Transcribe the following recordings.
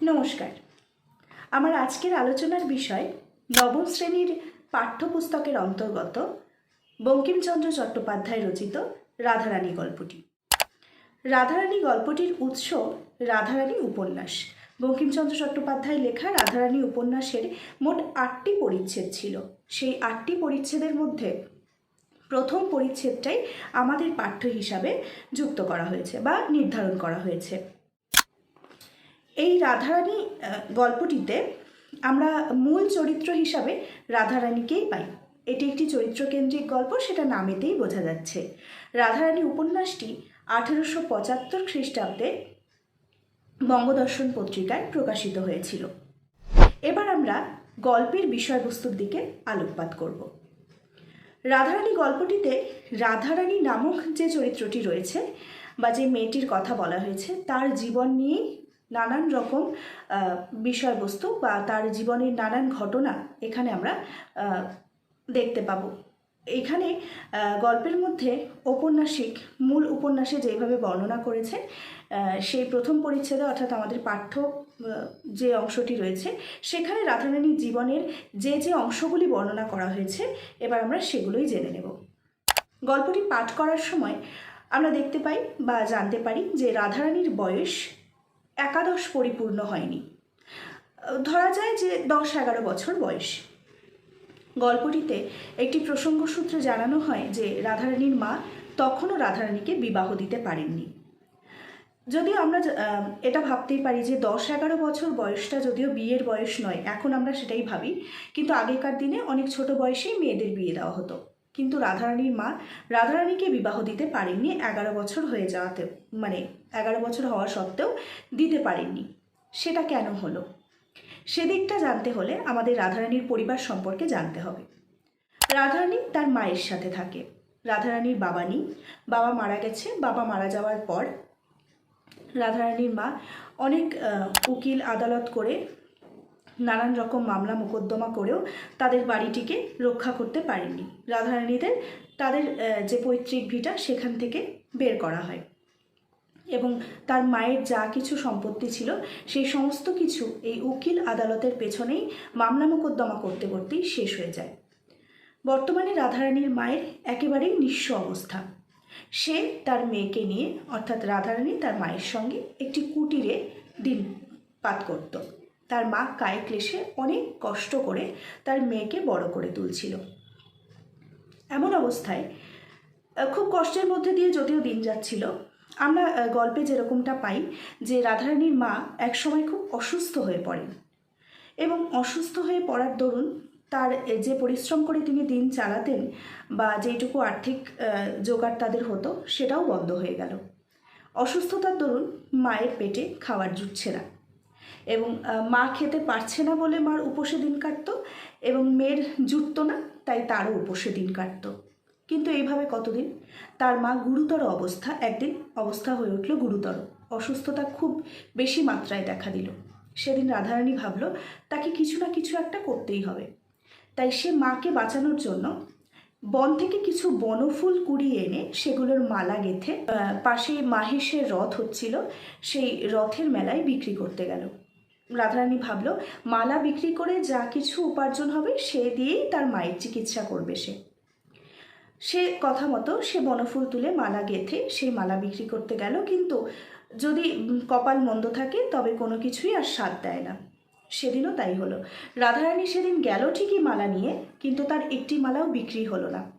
নমস্কার। আমার আজকের আলোচনার বিষয় নবম শ্রেণির পাঠ্যপুস্তকের অন্তর্গত বঙ্কিমচন্দ্র চট্টোপাধ্যায় রচিত রাধারানী গল্পটি। রাধারানী গল্পটির উৎস রাধারানী উপন্যাস। বঙ্কিমচন্দ্র চট্টোপাধ্যায় লেখা রাধারানী উপন্যাসের মোট আটটি পরিচ্ছেদ ছিল। সেই আটটি পরিচ্ছেদের মধ্যে প্রথম পরিচ্ছেদটাই আমাদের পাঠ্য হিসাবে যুক্ত করা হয়েছে বা নির্ধারণ করা হয়েছে। এই রাধারানী গল্পটিতে আমরা মূল চরিত্র হিসাবে রাধারানীকেই পাই। এটি একটি চরিত্রকেন্দ্রিক গল্প, সেটা নামেতেই বোঝা যাচ্ছে। রাধারানী উপন্যাসটি আঠেরোশো পঁচাত্তর খ্রিস্টাব্দে বঙ্গদর্শন পত্রিকায় প্রকাশিত হয়েছিল। এবার আমরা গল্পের বিষয়বস্তুর দিকে আলোকপাত করব। রাধারানী গল্পটিতে রাধারানী নামক যে চরিত্রটি রয়েছে বা যে মেয়েটির কথা বলা হয়েছে, তার জীবন নিয়েই নানান রকম বিষয়বস্তু বা তার জীবনের নানান ঘটনা এখানে আমরা দেখতে পাবো। এখানে গল্পের মধ্যে ঔপন্যাসিক, মূল উপন্যাসে যেভাবে বর্ণনা করেছে সেই প্রথম পরিচ্ছেদে অর্থাৎ আমাদের পাঠ্য যে অংশটি রয়েছে, সেখানে রাধারানীর জীবনের যে যে অংশগুলি বর্ণনা করা হয়েছে, এবার আমরা সেগুলোই জেনে নেব। গল্পটি পাঠ করার সময় আমরা দেখতে পাই বা জানতে পারি যে রাধারানীর বয়স একাদশ পরিপূর্ণ হয়নি। ধরা যায় যে দশ এগারো বছর বয়স। গল্পটিতে একটি প্রসঙ্গ সূত্রে জানানো হয় যে রাধারানীর মা তখনও রাধারানীকে বিবাহ দিতে পারেননি। যদিও আমরা এটা ভাবতেই পারি যে দশ এগারো বছর বয়সটা যদিও বিয়ের বয়স নয়, এখন আমরা সেটাই ভাবি। কিন্তু আগেকার দিনে অনেক ছোট বয়সেই মেয়েদের বিয়ে দেওয়া হতো। কিন্তু রাধারানীর মা রাধারানীকে বিবাহ দিতে পারেননি এগারো বছর হয়ে যাওয়াতে মানে এগারো বছর হওয়া সত্ত্বেও দিতে পারেননি। সেটা কেন হলো? সেদিকটা জানতে হলে আমাদের রাধারানীর পরিবার সম্পর্কে জানতে হবে। রাধারানী তার মায়ের সাথে থাকে। রাধারানীর বাবা নেই। বাবা মারা গেছে। বাবা মারা যাওয়ার পর রাধারানীর মা অনেক উকিল, আদালত করে নানান রকম মামলা, মোকদ্দমা করেও তাদের বাড়িটিকে রক্ষা করতে পারেননি। রাধারানীদের তাদের যে পৈতৃক ভিটা সেখান থেকে বের করা হয়। এবং তার মায়ের যা কিছু সম্পত্তি ছিল, সেই সমস্ত কিছু এই উকিল আদালতের পেছনেই মামলা মোকদ্দমা করতে করতেই শেষ হয়ে যায়। বর্তমানে রাধারানীর মায়ের একেবারেই নিঃস্ব অবস্থা। সে তার মেয়েকে নিয়ে, অর্থাৎ রাধারানী তার মায়ের সঙ্গে একটি কুটিরে দিন পাত করত। তার মা কায়ে ক্লেশে অনেক কষ্ট করে তার মেয়েকে বড় করে তুলছিল। এমন অবস্থায় খুব কষ্টের মধ্যে দিয়ে যদিও দিন যাচ্ছিল আমরা গল্পে যেরকমটা পাই যে রাধারানীর মা একসময় খুব অসুস্থ হয়ে পড়েন এবং অসুস্থ হয়ে পড়ার দরুন তার যে পরিশ্রম করে তিনি দিন চালাতেন বা যেইটুকু আর্থিক জোগাড় তাদের হতো সেটাও বন্ধ হয়ে গেল। অসুস্থতার দরুন মায়ের পেটে খাবার জুটছে না এবং মা খেতে পারছে না বলে মার উপসে দিন কাটতো এবং মেয়ের জুটতো না, তাই তারও উপসে দিন কাটতো। কিন্তু এইভাবে কতদিন? তার মা গুরুতর অবস্থা, একদিন অবস্থা হয়ে উঠল গুরুতর। অসুস্থতা খুব বেশি মাত্রায় দেখা দিল। সেদিন রাধারানী ভাবল, তাকে কিছু না কিছু একটা করতেই হবে। তাই সে মাকে বাঁচানোর জন্য বন থেকে কিছু বনফুল কুড়িয়ে এনে সেগুলোর মালা গেঁথে পাশে মাহেশের রথ হচ্ছিল, সেই রথের মেলায় বিক্রি করতে গেল। রাধারানী ভাবল, মালা বিক্রি করে যা কিছু উপার্জন হবে সে দিয়েই তার মায়ের চিকিৎসা করবে সে। সে কথা মতো সে বনফুল তুলে মালা গেঁথে সেই মালা বিক্রি করতে গেল। কিন্তু যদি কপাল মন্দ থাকে, তবে কোনো কিছুই আর স্বাদ দেয় না। সেদিনও তাই হলো। রাধারানী সেদিন গেল ঠিকই মালা নিয়ে, কিন্তু তার একটি মালাও বিক্রি হলো না।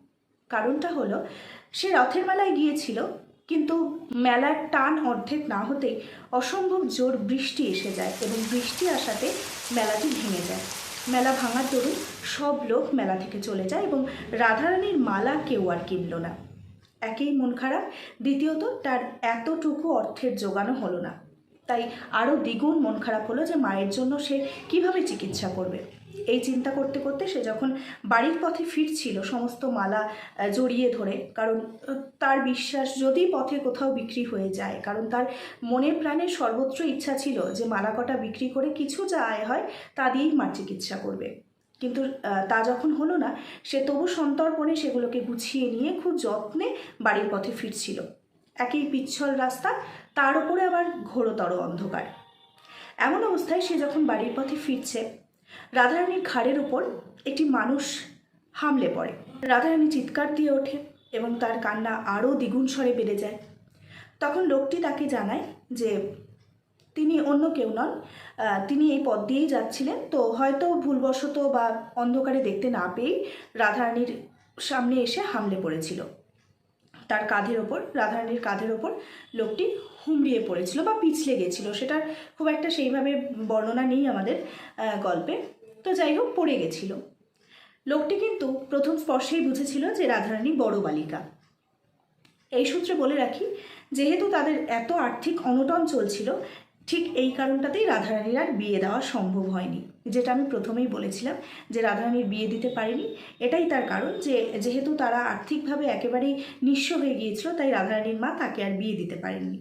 কারণটা হলো, সে রথের মেলায় গিয়েছিল, কিন্তু মেলার টান অর্ধেক না হতেই অসম্ভব জোর বৃষ্টি এসে যায় এবং বৃষ্টি আসাতে মেলাটি ভেঙে যায়। মেলা ভাঙার দরুন সব লোক মেলা থেকে চলে যায় এবং রাধারানীর মালা কেউ আর কিনল না। একেই মন খারাপ, দ্বিতীয়ত তার এতটুকু অর্থের জোগানো হলো না। তাই আরও দ্বিগুণ মন খারাপ হলো যে মায়ের জন্য সে কীভাবে চিকিৎসা করবে। এই চিন্তা করতে করতে সে যখন বাড়ির পথে ফিরছিল সমস্ত মালা জড়িয়ে ধরে, কারণ তার বিশ্বাস যদি পথে কোথাও বিক্রি হয়ে যায়, কারণ তার মনে প্রাণে সর্বত্র ইচ্ছা ছিল যে মালা কটা বিক্রি করে কিছু যা আয় হয় তা দিয়েই মার চিকিৎসা করবে। কিন্তু তা যখন হলো না, সে তবু সন্তর্পণে সেগুলোকে গুছিয়ে নিয়ে খুব যত্নে বাড়ির পথে ফিরছিল। একই পিচ্ছল রাস্তা, তার উপরে আবার ঘোরতর অন্ধকার। এমন অবস্থায় সে যখন বাড়ির পথে ফিরছে রাধারানীর ঘাড়ের ওপর একটি মানুষ হামলে পড়ে। রাধারানী চিৎকার দিয়ে ওঠে এবং তার কান্না আরও দ্বিগুণ স্বরে বেড়ে যায়। তখন লোকটি তাকে জানায় যে, তিনি অন্য কেউ নন। তিনি এই পথ দিয়েই যাচ্ছিলেন। তো হয়তো ভুলবশত বা অন্ধকারে দেখতে না পেয়েই রাধারানীর সামনে এসে হামলে পড়েছিল। তার কাঁধের ওপর, রাধারানীর কাঁধের ওপর লোকটি হুমড়িয়ে পড়েছিল বা পিছলে গেছিল। সেটার খুব একটা সেইভাবে বর্ণনা নেই আমাদের গল্পে। তো যাই হোক, পড়ে গেছিল। লোকটি কিন্তু প্রথম স্পর্শেই বুঝেছিল যে রাধারানী বড় বালিকা। এই সূত্রে বলে রাখি, যেহেতু তাদের এত আর্থিক অনটন চলছিল, ঠিক এই কারণটাতেই রাধারানীর আর বিয়ে দেওয়া সম্ভব হয়নি। যেটা আমি প্রথমেই বলেছিলাম যে রাধারানীর বিয়ে দিতে পারেনি। এটাই তার কারণ যে, যেহেতু তারা আর্থিকভাবে একেবারেই নিঃস্ব হয়ে গিয়েছিল, তাই রাধারানীর মা তাকে আর বিয়ে দিতে পারেননি।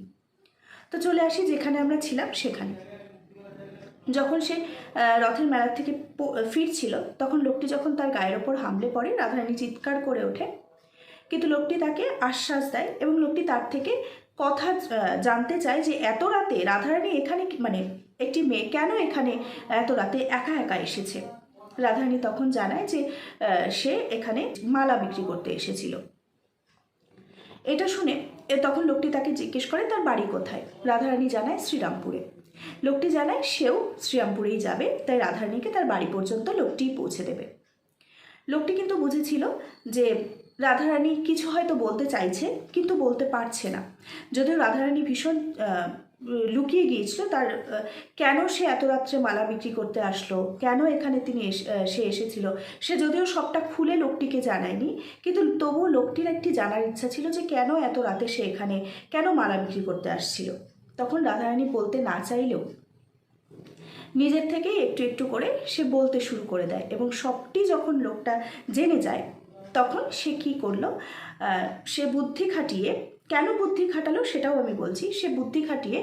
তো চলে আসি যেখানে আমরা ছিলাম সেখানে। যখন সে রথের মেলার থেকে ফিরছিল, তখন লোকটি যখন তার গায়ের ওপর হামলে পড়ে, রাধারানী চিৎকার করে ওঠে। কিন্তু লোকটি তাকে আশ্বাস দেয় এবং লোকটি তার থেকে কথা জানতে চায় যে এত রাতে রাধারানী এখানে মানে একটি মেয়ে কেন এখানে এত রাতে একা একা এসেছে? রাধারানী তখন জানায় যে সে এখানে মালা বিক্রি করতে এসেছিল। এটা শুনে এ তখন লোকটি তাকে জিজ্ঞেস করে, তার বাড়ি কোথায়? রাধারানী জানায়, শ্রীরামপুরে। লোকটি জানায়, সেও শ্রীরামপুরেই যাবে, তাই রাধারানীকে তার বাড়ি পর্যন্ত লোকটি পৌঁছে দেবে। লোকটি কিন্তু বুঝেছিল যে রাধারানী কিছু হয়তো বলতে চাইছে, কিন্তু বলতে পারছে না। যদিও রাধারানী ভীষণ লুকিয়ে গিয়েছিল তার কেন সে এত রাত্রে মালা বিক্রি করতে আসলো? কেন এখানে তিনি সে এসেছিল? সে যদিও সবটা খুলে লোকটিকে জানায়নি, কিন্তু তবুও লোকটির একটি জানার ইচ্ছা ছিল যে কেন এত রাতে সে এখানে, কেন মালা বিক্রি করতে আসছিল? তখন রাধারানী বলতে না চাইলেও নিজের থেকেই একটু একটু করে সে বলতে শুরু করে দেয় এবং সবটি যখন লোকটা জেনে যায়, তখন সে কি করল? সে বুদ্ধি খাটিয়ে কেন বুদ্ধি খাটালো সেটাও আমি বলছি। সে বুদ্ধি খাটিয়ে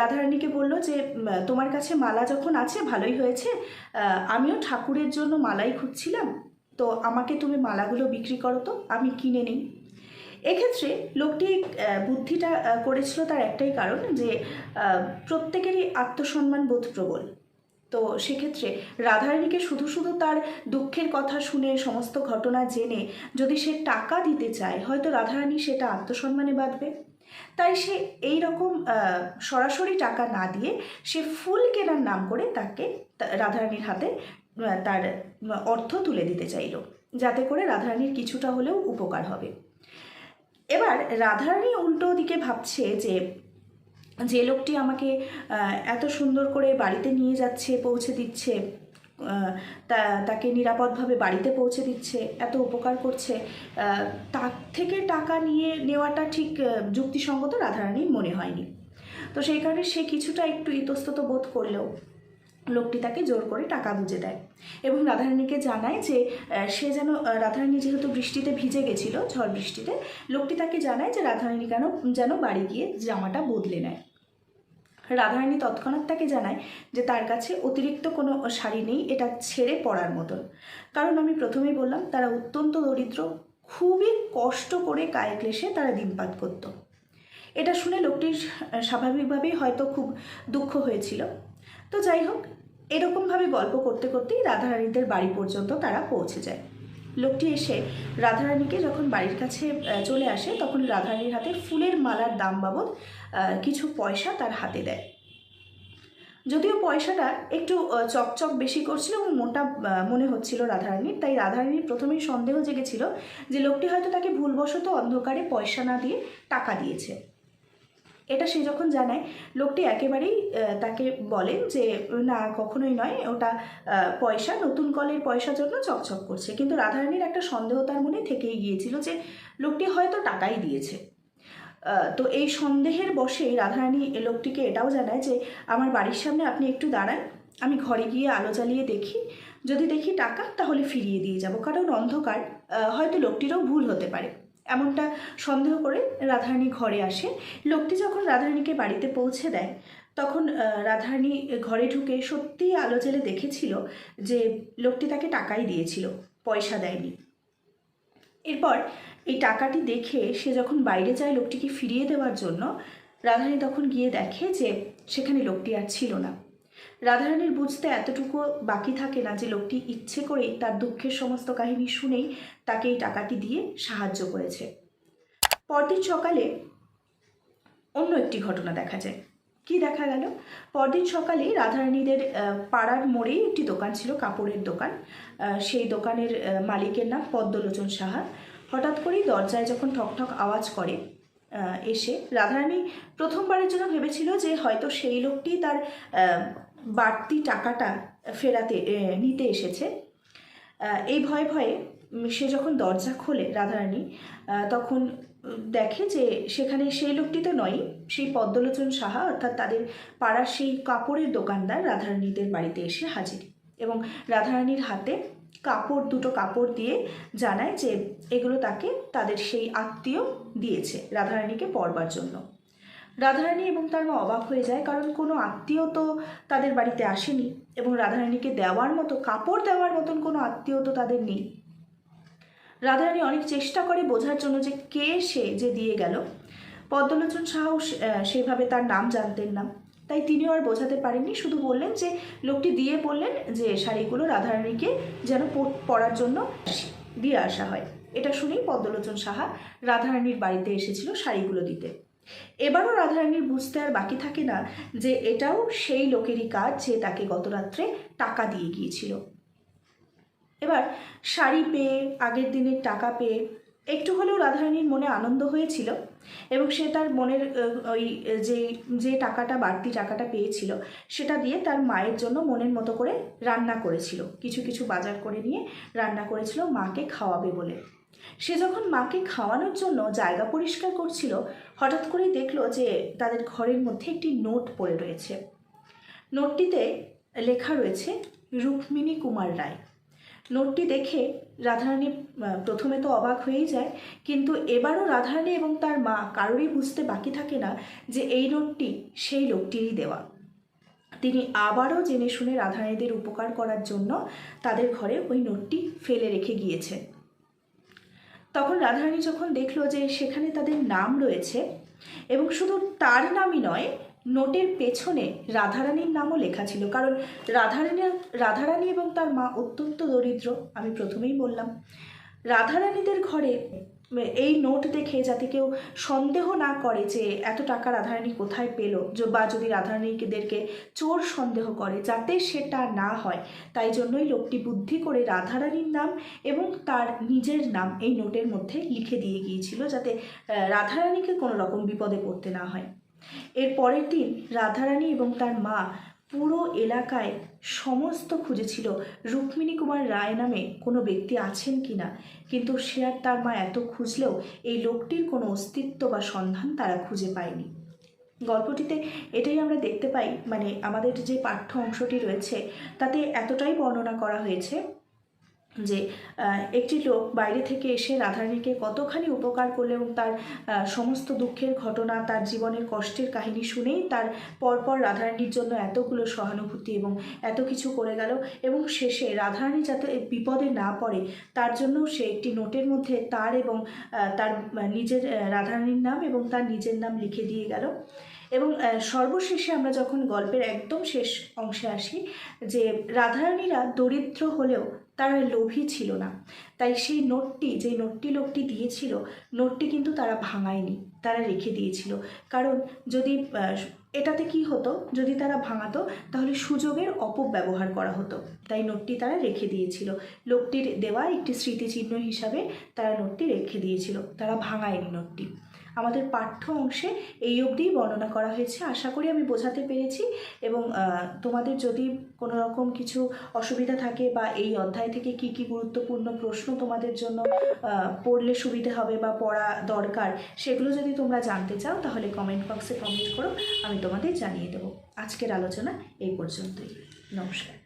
রাধারানীকে বলল যে তোমার কাছে মালা যখন আছে, ভালোই হয়েছে আমিও ঠাকুরের জন্য মালাই খুঁজছিলাম, তো আমাকে তুমি মালাগুলো বিক্রি করো তো, আমি কিনে নিই। এক্ষেত্রে লোকটি বুদ্ধিটা করেছিল তার একটাই কারণ যে প্রত্যেকেরই আত্মসম্মান বোধ প্রবল। তো সেক্ষেত্রে রাধারানীকে শুধু শুধু তার দুঃখের কথা শুনে সমস্ত ঘটনা জেনে যদি সে টাকা দিতে চায়, হয়তো রাধারানী সেটা আত্মসম্মানে বাঁধবে। তাই সে এই রকম সরাসরি টাকা না দিয়ে সে ফুল কেনার নাম করে তাকে রাধারানীর হাতে তার অর্থ তুলে দিতে চাইল, যাতে করে রাধারানীর কিছুটা হলেও উপকার হবে। এবার রাধারানী উল্টো দিকে ভাবছে যে যে লোকটি আমাকে এত সুন্দর করে বাড়িতে নিয়ে যাচ্ছে, পৌঁছে দিচ্ছে তাকে নিরাপদভাবে বাড়িতে পৌঁছে দিচ্ছে, এত উপকার করছে তার থেকে টাকা নিয়ে নেওয়াটা ঠিক যুক্তিসঙ্গত রাধারানীর মনে হয়নি। তো সেই কারণে সে কিছুটা একটু ইতস্তত বোধ করলেও লোকটি তাকে জোর করে টাকা বুঝে দেয় এবং রাধারানীকে জানায় যে সে যেন রাধারানী যেহেতু বৃষ্টিতে ভিজে গেছিল, ঝড় বৃষ্টিতে, লোকটি তাকে জানায় যে, রাধারানী কেন, যেন বাড়ি গিয়ে জামাটা বদলে নেয়। রাধারানী তৎক্ষণাৎ তাকে জানায় যে, তার কাছে অতিরিক্ত কোনো শাড়ি নেই, এটা ছেড়ে পরার মতন। কারণ আমি প্রথমেই বললাম, তারা অত্যন্ত দরিদ্র, খুবই কষ্ট করে কায়ে ক্লেশে তারা দিনপাত করতো। এটা শুনে লোকটির স্বাভাবিকভাবেই হয়তো খুব দুঃখ হয়েছিল। তো যাই হোক, এরকমভাবে গল্প করতে করতেই রাধারানীদের বাড়ি পর্যন্ত তারা পৌঁছে যায়। লোকটি এসে রাধারানীকে যখন বাড়ির কাছে চলে আসে, তখন রাধারানীর হাতে ফুলের মালার দাম বাবদ কিছু পয়সা তার হাতে দেয়। যদিও পয়সাটা একটু চকচক বেশি করছিল এবং মোটা মনে হচ্ছিল রাধারানীর, তাই রাধারানীর প্রথমেই সন্দেহ জেগেছিল যে লোকটি হয়তো তাকে ভুলবশত অন্ধকারে পয়সা না দিয়ে টাকা দিয়েছে। এটা সে যখন জানায়, লোকটি একেবারেই তাকে বলেন যে, না, কখনোই নয়। ওটা পয়সা, নতুন কলের পয়সার জন্য চকচক করছে। কিন্তু রাধারানীর একটা সন্দেহ তার মনে থেকেই গিয়েছিল যে, লোকটি হয়তো টাকাই দিয়েছে। তো এই সন্দেহের বসে রাধারানী লোকটিকে এটাও জানায় যে, আমার বাড়ির সামনে আপনি একটু দাঁড়ান। আমি ঘরে গিয়ে আলো জ্বালিয়ে দেখি। যদি দেখি টাকা, তাহলে ফিরিয়ে দিয়ে যাব। কারণ অন্ধকার হয়তো লোকটিরও ভুল হতে পারে। এমনটা সন্দেহ করে রাধারানী ঘরে আসে। লোকটি যখন রাধারানীকে বাড়িতে পৌঁছে দেয়, তখন রাধারানী ঘরে ঢুকে সত্যিই আলো জেলে দেখেছিল যে লোকটি তাকে টাকাই দিয়েছিল, পয়সা দেয়নি। এরপর এই টাকাটি দেখে সে যখন বাইরে যায় লোকটিকে ফিরিয়ে দেওয়ার জন্য, রাধারানী তখন গিয়ে দেখে যে সেখানে লোকটি আর ছিল না। রাধারানীর বুঝতে এতটুকু বাকি থাকে না যে লোকটি ইচ্ছে করেই তার দুঃখের সমস্ত কাহিনী শুনেই তাকে এই টাকাটি দিয়ে সাহায্য করেছে। পরদিন সকালে অন্য একটি ঘটনা দেখা যায়। কি দেখা গেল? পরদিন সকালে রাধারানীদের পাড়ার মোড়েই একটি দোকান ছিল, কাপড়ের দোকান। সেই দোকানের মালিকের নাম পদ্মলোচন সাহা। হঠাৎ করেই দরজায় যখন ঠকঠক আওয়াজ করে এসে রাধারানী প্রথমবারের জন্য ভেবেছিল যে হয়তো সেই লোকটি তার বাড়তি টাকাটা ফেরাতে নিতে এসেছে। এই ভয়ে ভয়ে সে যখন দরজা খোলে রাধারানী তখন দেখে যে সেখানে সেই লোকটি তো নয় সেই পদ্মলোচন সাহা, অর্থাৎ তাদের পাড়ার সেই কাপড়ের দোকানদার রাধারানীদের বাড়িতে এসে হাজির। এবং রাধারানীর হাতে কাপড়, দুটো কাপড় দিয়ে জানায় যে এগুলো তাকে, তাদের সেই আত্মীয় দিয়েছে রাধারানীকে পড়বার জন্য। রাধারানী এবং তার মা অবাক হয়ে যায় কারণ কোনো আত্মীয় তো তাদের বাড়িতে আসেনি এবং রাধারানীকে দেওয়ার মতো কাপড় দেওয়ার মতন কোনো আত্মীয় তো তাদের নেই। রাধারানী অনেক চেষ্টা করে বোঝার জন্য যে কে সে যে দিয়ে গেল। পদ্মলোচন সাহাও সে- আহ, তার নাম জানতেন না। তাই তিনিও আর বোঝাতে পারেননি শুধু বললেন যে লোকটি দিয়ে বললেন যে শাড়িগুলো রাধারানীকে যেন পর- পরার জন্য দিয়ে আসা হয়। এটা শুনেই পদ্মলোচন সাহা রাধারানীর বাড়িতে এসেছিল শাড়িগুলো দিতে। এবারও রাধারানীর বুঝতে আর বাকি থাকে না যে এটাও সেই লোকেরই কাজ যে তাকে গত রাত্রে টাকা দিয়ে গিয়েছিল। এবার শাড়ি পেয়ে, আগের দিনের টাকা পেয়ে একটু হলেও রাধারানীর মনে আনন্দ হয়েছিল এবং সে তার মনের ওই, যে যে টাকাটা, বাড়তি টাকাটা পেয়েছিল সেটা দিয়ে তার মায়ের জন্য মনের মতো করে রান্না করেছিল। কিছু কিছু বাজার করে নিয়ে রান্না করেছিল, মাকে খাওয়াবে বলে। সে যখন মাকে খাওয়ানোর জন্য জায়গা পরিষ্কার করছিল, হঠাৎ করেই দেখল যে তাদের ঘরের মধ্যে একটি নোট পড়ে রয়েছে। নোটটিতে লেখা রয়েছে, রুক্মিণী কুমার রায়। নোটটি দেখে রাধারানী প্রথমে তো অবাক হয়েই যায়, কিন্তু এবারও রাধারানী এবং তার মা কারোরই বুঝতে বাকি থাকে না যে এই নোটটি সেই লোকটিরই দেওয়া। তিনি আবারও জেনে শুনে রাধারানীদের উপকার করার জন্য তাদের ঘরে ওই নোটটি ফেলে রেখে গিয়েছে। তখন রাধারানী যখন দেখল যে সেখানে তাদের নাম রয়েছে, এবং শুধু তার নামই নয়, নোটের পেছনে রাধারানীর নামও লেখা ছিল, কারণ রাধারানী রাধারানী এবং তার মা অত্যন্ত দরিদ্র, আমি প্রথমেই বললাম। রাধারানীদের ঘরে এই নোট দেখে যাতে কেউ সন্দেহ না করে যে এত টাকা রাধারানী কোথায় পেল বা যদি রাধারানীদেরকে চোর সন্দেহ করে, যাতে সেটা না হয়। তাই জন্যই লোকটি বুদ্ধি করে রাধারানীর নাম এবং তার নিজের নাম এই নোটের মধ্যে লিখে দিয়ে গিয়েছিল যাতে রাধারানীকে কোনো রকম বিপদে পড়তে না হয়। এর পরের দিন রাধারানী এবং তার মা পুরো এলাকায় সমস্ত খুঁজেছিল। রুক্মিণী কুমার রায় নামে কোনো ব্যক্তি আছেন কি না কিন্তু সে আর তার মা এত খুঁজলেও এই লোকটির কোনো অস্তিত্ব বা সন্ধান তারা খুঁজে পায়নি। গল্পটিতে এটাই আমরা দেখতে পাই মানে আমাদের যে পাঠ্য অংশটি রয়েছে, তাতে এতটাই বর্ণনা করা হয়েছে যে একটি লোক বাইরে থেকে এসে রাধারানীকে কতখানি উপকার করল এবং তার সমস্ত দুঃখের ঘটনা, তার জীবনের কষ্টের কাহিনী শুনেই তার পরপর রাধারানীর জন্য এতগুলো সহানুভূতি এবং এত কিছু করে গেল এবং শেষে রাধারানী যাতে বিপদে না পড়ে, তার জন্য সে একটি নোটের মধ্যে তার এবং তার নিজের রাধারানীর নাম এবং তার নিজের নাম লিখে দিয়ে গেল। এবং সর্বশেষে আমরা যখন গল্পের একদম শেষ অংশে আসি, যে রাধারানীরা দরিদ্র হলেও তারা লোভী ছিল না। তাই সেই নোটটি, যে নোটটি লোকটি দিয়েছিল, নোটটি কিন্তু তারা ভাঙায়নি, তারা রেখে দিয়েছিল। কারণ যদি এটাতে কি হতো? যদি তারা ভাঙাতো, তাহলে সুযোগের অপব্যবহার করা হতো। তাই নোটটি তারা রেখে দিয়েছিল। লোকটির দেওয়া একটি স্মৃতিচিহ্ন হিসাবে তারা নোটটি রেখে দিয়েছিল। তারা ভাঙায়নি নোটটি। আমাদের পাঠ্য অংশে এই অবধিই বর্ণনা করা হয়েছে। আশা করি আমি বোঝাতে পেরেছি এবং তোমাদের যদি কোনো রকম কিছু অসুবিধা থাকে বা এই অধ্যায় থেকে কি কি গুরুত্বপূর্ণ প্রশ্ন তোমাদের জন্য পড়লে সুবিধে হবে বা পড়া দরকার সেগুলো যদি তোমরা জানতে চাও, তাহলে কমেন্ট বক্সে কমেন্ট করো, আমি তোমাদের জানিয়ে দেবো। আজকের আলোচনা এই পর্যন্তই। নমস্কার।